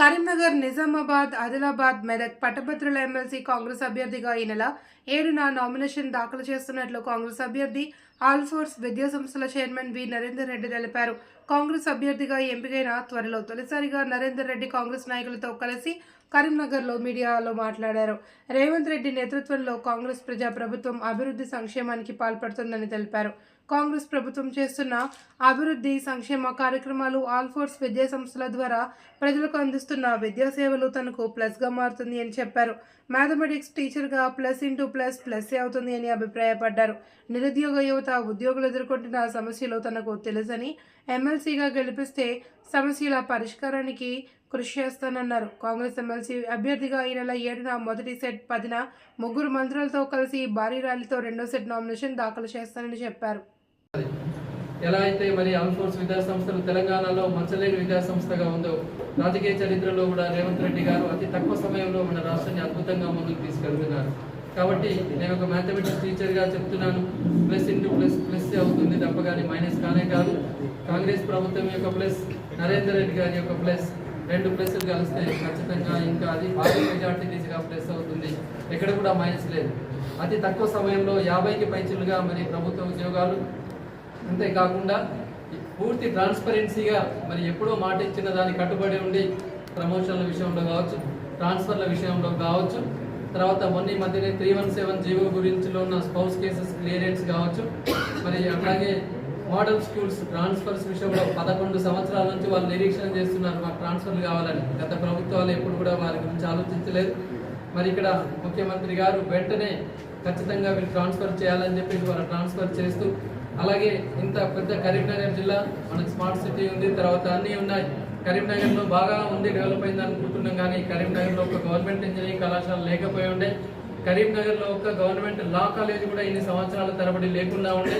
కరీంనగర్ నిజామాబాద్ ఆదిలాబాద్ మెదక్ పట్టభద్రుల ఎమ్మెల్సీ కాంగ్రెస్ అభ్యర్థిగా ఈ నెల ఏడున నామినేషన్ దాఖలు చేస్తున్నట్లు కాంగ్రెస్ అభ్యర్థి ఆల్ఫోర్స్ విద్యా సంస్థల చైర్మన్ వి. నరేందర్ రెడ్డి తెలిపారు. కాంగ్రెస్ అభ్యర్థిగా ఎంపికైన త్వరలో తొలిసారిగా నరేందర్ రెడ్డి కాంగ్రెస్ నాయకులతో కలిసి కరీంనగర్లో మీడియాలో మాట్లాడారు. రేవంత్ రెడ్డి నేతృత్వంలో కాంగ్రెస్ ప్రజా ప్రభుత్వం అభివృద్ధి సంక్షేమానికి పాల్పడుతుందని తెలిపారు. కాంగ్రెస్ ప్రభుత్వం చేస్తున్న అభివృద్ధి సంక్షేమ కార్యక్రమాలు ఆల్ఫోర్స్ విద్యా సంస్థల ద్వారా ప్రజలకు అందిస్తున్న విద్యా సేవలు తనకు ప్లస్గా మారుతుంది అని చెప్పారు. మ్యాథమెటిక్స్ టీచర్గా ప్లస్ ఇంటూ ప్లస్ ప్లస్ అవుతుంది అని అభిప్రాయపడ్డారు. నిరుద్యోగ యువత ఉద్యోగులు ఎదుర్కొంటున్న సమస్యలు తనకు తెలుసని ఎమ్మెల్సీగా గెలిపిస్తే సమస్యల పరిష్కారానికి కృషి చేస్తానన్నారు. కాంగ్రెస్ ఎమ్మెల్సీ అభ్యర్థిగా ఈ నెల ఏడున మొదటి సెట్ పదిన ముగ్గురు మంత్రులతో కలిసి భారీ ర్యాలీతో రెండో సెట్ నామినేషన్ దాఖలు చేస్తానని చెప్పారు. ఎలా అయితే మరి ఆల్ఫోర్స్ విద్యాసంస్థలు తెలంగాణలో మంచలేని విద్యాసంస్థగా ఉందో రాజకీయ చరిత్రలో కూడా రేవంత్ రెడ్డి గారు అతి తక్కువ సమయంలో మన రాష్ట్రాన్ని అద్భుతంగా ముందుకు తీసుకెళ్తున్నారు. కాబట్టి నేను ఒక మ్యాథమెటిక్స్ టీచర్గా చెప్తున్నాను. ప్లస్ ఇంటూ ప్లస్ ప్లస్ అవుతుంది తప్ప కానీ మైనస్ కానే కాదు. కాంగ్రెస్ ప్రభుత్వం యొక్క ప్లస్ నరేందర్ రెడ్డి గారి యొక్క ప్లస్ రెండు ప్లస్లు కలిస్తే ఖచ్చితంగా ఇంకా అది భారీ మెజార్టీ దిశగా ప్లస్ అవుతుంది. ఎక్కడ కూడా మైనస్ లేదు. అతి తక్కువ సమయంలో యాభైకి పైచులుగా మరి ప్రభుత్వ ఉద్యోగాలు అంతేకాకుండా పూర్తి ట్రాన్స్పరెన్సీగా మరి ఎప్పుడో మాట ఇచ్చిన దానికి కట్టుబడి ఉండి ప్రమోషన్ల విషయంలో కావచ్చు ట్రాన్స్ఫర్ల విషయంలో కావచ్చు తర్వాత మొన్న మధ్యనే three one seven G O గురించిలో ఉన్న స్పౌస్ కేసెస్ క్లియరెన్స్ కావచ్చు మరి అట్లాగే మోడల్ స్కూల్స్ ట్రాన్స్ఫర్స్ విషయంలో పదకొండు సంవత్సరాల నుంచి వాళ్ళు నిరీక్షణ చేస్తున్నారు మాకు ట్రాన్స్ఫర్లు కావాలని. గత ప్రభుత్వాలు ఎప్పుడు కూడా వారి గురించి ఆలోచించలేదు. మరి ఇక్కడ ముఖ్యమంత్రి గారు వెంటనే ఖచ్చితంగా వీళ్ళు ట్రాన్స్ఫర్ చేయాలని చెప్పి వాళ్ళు ట్రాన్స్ఫర్ చేస్తూ అలాగే ఇంత పెద్ద కరీంనగర్ జిల్లా మనకు స్మార్ట్ సిటీ ఉంది తర్వాత అన్నీ ఉన్నాయి. కరీంనగర్లో బాగా ఉంది డెవలప్ అయింది అనుకుంటున్నాం కానీ కరీంనగర్లో ఒక గవర్నమెంట్ ఇంజనీరింగ్ కళాశాల లేకపోయి ఉండే కరీంనగర్లో ఒక గవర్నమెంట్ లా కాలేజ్ కూడా ఇన్ని సంవత్సరాల తరబడి లేకుండా ఉండే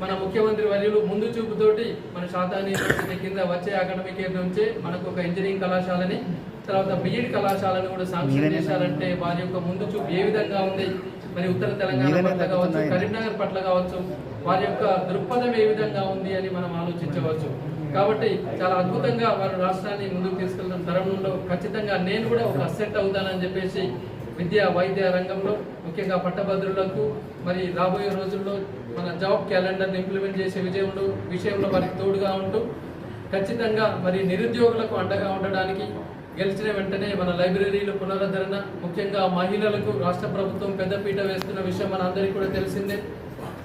మన ముఖ్యమంత్రి వర్యులు ముందు చూపుతోటి మన శాతాన్ని యూనివర్సిటీ కింద వచ్చే అకాడమిక్ ఇయర్ నుంచే మనకు ఒక ఇంజనీరింగ్ కళాశాలని తర్వాత బిఎడ్ కళాశాలను కూడా శాంక్షన్ చేశారంటే వారి యొక్క ముందు చూపు ఏ విధంగా ఉంది? మరి ఉత్తర తెలంగాణ పట్ల కావచ్చు కరీంనగర్ పట్ల కావచ్చు వారి యొక్క దృక్పథం ఏ విధంగా ఉంది అని మనం ఆలోచించవచ్చు. కాబట్టి చాలా అద్భుతంగా వారు రాష్ట్రాన్ని ముందుకు తీసుకెళ్తున్న తరుణంలో ఖచ్చితంగా నేను కూడా ఒక అసెట్ అవుతానని చెప్పేసి విద్య వైద్య రంగంలో ముఖ్యంగా పట్టభద్రులకు మరి రాబోయే రోజుల్లో మన జాబ్ క్యాలెండర్ని ఇంప్లిమెంట్ చేసే విజయంలో విషయంలో వారికి తోడుగా ఉంటూ ఖచ్చితంగా మరి నిరుద్యోగులకు అండగా ఉండడానికి గెలిచిన వెంటనే మన లైబ్రరీలు పునరుద్ధరణ ముఖ్యంగా మహిళలకు రాష్ట్ర ప్రభుత్వం పెద్దపీట వేస్తున్న విషయం మన అందరికీ కూడా తెలిసిందే.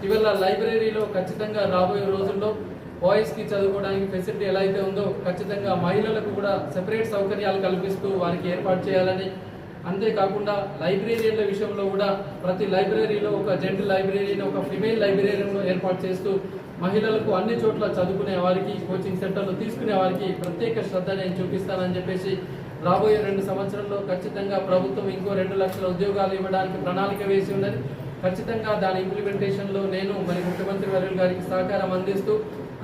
ఇవాళ లైబ్రరీలో ఖచ్చితంగా రాబోయే రోజుల్లో బాయ్స్కి చదువుకోవడానికి ఫెసిలిటీ ఎలా అయితే ఉందో ఖచ్చితంగా మహిళలకు కూడా సెపరేట్ సౌకర్యాలు కల్పిస్తూ వారికి ఏర్పాటు చేయాలని. అంతేకాకుండా లైబ్రరీల విషయంలో కూడా ప్రతి లైబ్రరీలో ఒక జెంట్ లైబ్రరీని ఒక ఫిమేల్ లైబ్రరీను ఏర్పాటు చేస్తూ మహిళలకు అన్ని చోట్ల చదువుకునే వారికి కోచింగ్ సెంటర్లు తీసుకునే వారికి ప్రత్యేక శ్రద్ధ నేను చూపిస్తానని చెప్పేసి రాబోయే రెండు సంవత్సరంలో ఖచ్చితంగా ప్రభుత్వం ఇంకో రెండు లక్షల ఉద్యోగాలు ఇవ్వడానికి ప్రణాళిక వేసి ఉన్నది. ఖచ్చితంగా దాని ఇంప్లిమెంటేషన్లో నేను మరి ముఖ్యమంత్రి వర్యుల గారికి సహకారం అందిస్తూ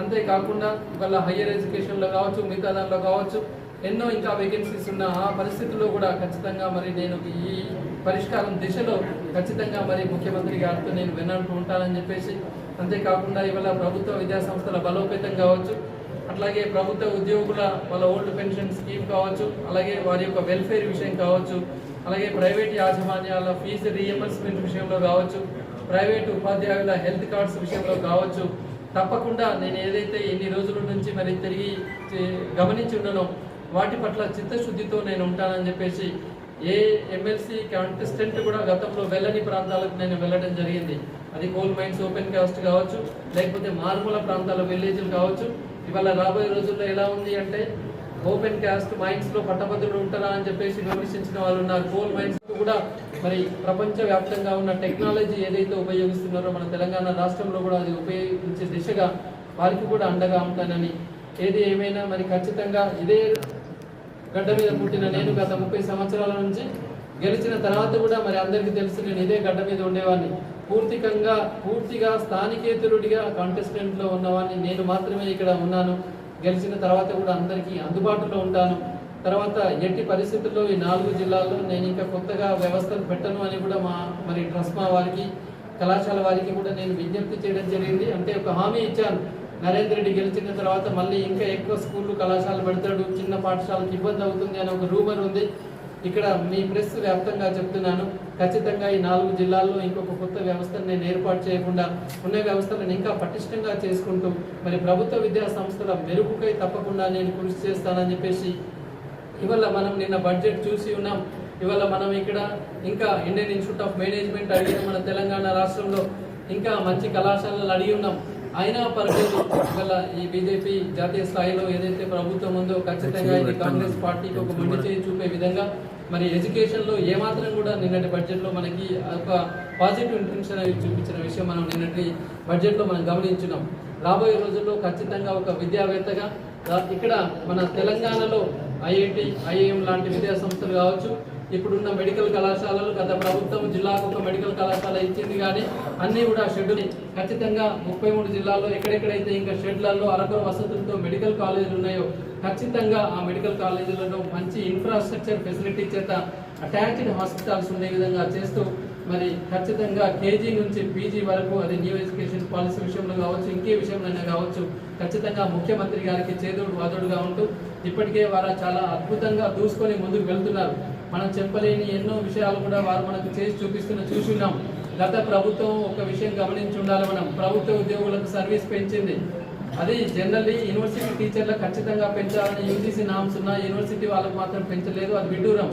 అంతేకాకుండా ఇవాళ హయ్యర్ ఎడ్యుకేషన్లో కావచ్చు మిగతా దానిలో కావచ్చు ఎన్నో ఇంకా వేకెన్సీస్ ఉన్న ఆ పరిస్థితుల్లో కూడా ఖచ్చితంగా మరి నేను ఈ పరిష్కారం దిశలో ఖచ్చితంగా మరి ముఖ్యమంత్రి గారితో నేను వినంటూ ఉంటానని చెప్పేసి అంతేకాకుండా ఇవాళ ప్రభుత్వ విద్యా సంస్థల బలోపేతం కావచ్చు అట్లాగే ప్రభుత్వ ఉద్యోగుల వాళ్ళ ఓల్డ్ పెన్షన్ స్కీమ్ కావచ్చు అలాగే వారి యొక్క వెల్ఫేర్ విషయం కావచ్చు అలాగే ప్రైవేట్ యాజమాన్యాల ఫీజు రీఎంబర్స్మెంట్ విషయంలో కావచ్చు ప్రైవేట్ ఉపాధ్యాయుల హెల్త్ కార్డ్స్ విషయంలో కావచ్చు. తప్పకుండా నేను ఏదైతే ఎన్ని రోజుల నుంచి మరి తిరిగి గమనించి ఉన్నానో వాటి పట్ల చిత్తశుద్ధితో నేను ఉంటానని చెప్పేసి ఏ ఎమ్మెల్సీ కాంటెస్టెంట్ కూడా గతంలో వెళ్ళని ప్రాంతాలకు నేను వెళ్ళడం జరిగింది. అది కోల్ మైన్స్ ఓపెన్ కాస్ట్ కావచ్చు లేకపోతే మారుమూల ప్రాంతాల విలేజ్లు కావచ్చు. ఇవాళ రాబోయే రోజుల్లో ఎలా ఉంది అంటే ఓపెన్ క్యాస్ట్ మైన్స్లో పట్టభద్రులు ఉంటారా అని చెప్పేసి విమర్శించిన వాళ్ళు ఉన్నారు. కోల్ మైన్స్ కూడా మరి ప్రపంచ వ్యాప్తంగా ఉన్న టెక్నాలజీ ఏదైతే ఉపయోగిస్తున్నారో మన తెలంగాణ రాష్ట్రంలో కూడా అది ఉపయోగించే దిశగా వారికి కూడా అండగా ఉంటానని ఏది ఏమైనా మరి ఖచ్చితంగా ఇదే గడ్డ మీద పుట్టిన నేను గత ముప్పై సంవత్సరాల నుంచి గెలిచిన తర్వాత కూడా మరి అందరికీ తెలుసు నేను ఇదే గడ్డ మీద ఉండేవాడిని. పూర్తికంగా పూర్తిగా స్థానికేతరుడిగా కాంటెస్టెంట్లో ఉన్నవాడిని. నేను మాత్రమే ఇక్కడ ఉన్నాను. గెలిచిన తర్వాత కూడా అందరికీ అందుబాటులో ఉంటాను. తర్వాత ఎట్టి పరిస్థితుల్లో ఈ నాలుగు జిల్లాల్లో నేను ఇంకా కొత్తగా వ్యవస్థలు పెట్టను అని కూడా మా మరి ట్రస్మా వారికి కళాశాల వారికి కూడా నేను విజ్ఞప్తి చేయడం జరిగింది. అంటే ఒక హామీ ఇచ్చాను. నరేంద్ర రెడ్డి గెలిచిన తర్వాత మళ్ళీ ఇంకా ఎక్కువ స్కూళ్ళు కళాశాలలు పెడతాడు. చిన్న పాఠశాలకు ఇబ్బంది అవుతుంది అని ఒక రూమర్ ఉంది. ఇక్కడ మీ ప్రెస్ వ్యాప్తంగా చెప్తున్నాను. ఖచ్చితంగా ఈ నాలుగు జిల్లాల్లో ఇంకొక కొత్త వ్యవస్థను నేను ఏర్పాటు చేయకుండా ఉన్న వ్యవస్థలను ఇంకా పటిష్టంగా చేసుకుంటూ మరి ప్రభుత్వ విద్యా సంస్థల మెరుగుకై తప్పకుండా నేను కృషి చేస్తానని చెప్పేసి ఇవాళ మనం నిన్న బడ్జెట్ చూసి ఉన్నాం. ఇవాళ మనం ఇక్కడ ఇంకా ఇండియన్ ఇన్స్టిట్యూట్ ఆఫ్ మేనేజ్మెంట్ అడిగిన మన తెలంగాణ రాష్ట్రంలో ఇంకా మంచి కళాశాలలు అడిగి ఉన్నాం. అయినా పర్లేదు ఇవాళ ఈ బీజేపీ జాతీయ స్థాయిలో ఏదైతే ప్రభుత్వం ఉందో ఖచ్చితంగా ఇది కాంగ్రెస్ పార్టీకి ఒక మండి చేయి చూపే విధంగా మరి ఎడ్యుకేషన్లో ఏమాత్రం కూడా నిన్నటి బడ్జెట్లో మనకి ఒక పాజిటివ్ ఇంటెన్షన్ అనేది చూపించిన విషయం మనం నిన్నటి బడ్జెట్లో మనం గమనించున్నాం రాబోయే రోజుల్లో ఖచ్చితంగా ఒక విద్యావేత్తగా ఇక్కడ మన తెలంగాణలో ఐఐటి ఐఐఎం లాంటి విద్యా సంస్థలు కావచ్చు ఇప్పుడున్న మెడికల్ కళాశాలలు గత ప్రభుత్వం జిల్లాకు ఒక మెడికల్ కళాశాల ఇచ్చింది కానీ అన్నీ కూడా షెడ్యూల్ ఖచ్చితంగా ముప్పై మూడు జిల్లాల్లో ఎక్కడెక్కడైతే ఇంకా షెడ్లలో అరకొర వసతులతో మెడికల్ కాలేజీలు ఉన్నాయో ఖచ్చితంగా ఆ మెడికల్ కాలేజీలలో మంచి ఇన్ఫ్రాస్ట్రక్చర్ ఫెసిలిటీ చేత అటాచ్డ్ హాస్పిటల్స్ ఉండే విధంగా చేస్తూ మరి ఖచ్చితంగా కేజీ నుంచి పీజీ వరకు అది న్యూ ఎడ్యుకేషన్ పాలసీ విషయంలో కావచ్చు ఇంకే విషయంలోనే కావచ్చు ఖచ్చితంగా ముఖ్యమంత్రి గారికి చేదోడు వాదోడుగా ఉంటూ ఇప్పటికే వారు చాలా అద్భుతంగా దూసుకొని ముందుకు వెళ్తున్నారు. మనం చెప్పలేని ఎన్నో విషయాలు కూడా వారు మనకు చేసి చూపిస్తున్న చూస్తున్నాం గత ప్రభుత్వం ఒక విషయం గమనించి ఉండాలి మనం. ప్రభుత్వ ఉద్యోగులకు సర్వీస్ పెంచింది. అది జనరల్లీ యూనివర్సిటీ టీచర్లకు ఖచ్చితంగా పెంచాలని యూజీసీ నామ్స్ ఉన్న యూనివర్సిటీ వాళ్ళకు మాత్రం పెంచలేదు. అది విడ్డూరం.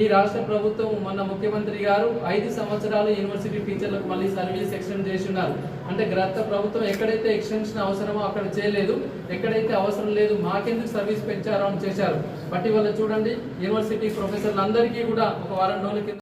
ఈ రాష్ట్ర ప్రభుత్వం మొన్న ముఖ్యమంత్రి గారు ఐదు సంవత్సరాలు యూనివర్సిటీ టీచర్లకు మళ్ళీ సర్వీస్ ఎక్స్టెండ్ చేసి ఉన్నారు అంటే గత ప్రభుత్వం ఎక్కడైతే ఎక్స్టెన్షన్ అవసరమో అక్కడ చేయలేదు ఎక్కడైతే అవసరం లేదు మాకెందుకు సర్వీస్ పెంచారో అని చేశారు. బట్ ఇవాళ చూడండి యూనివర్సిటీ ప్రొఫెసర్లు అందరికీ కూడా ఒక వారం రోజుల కింద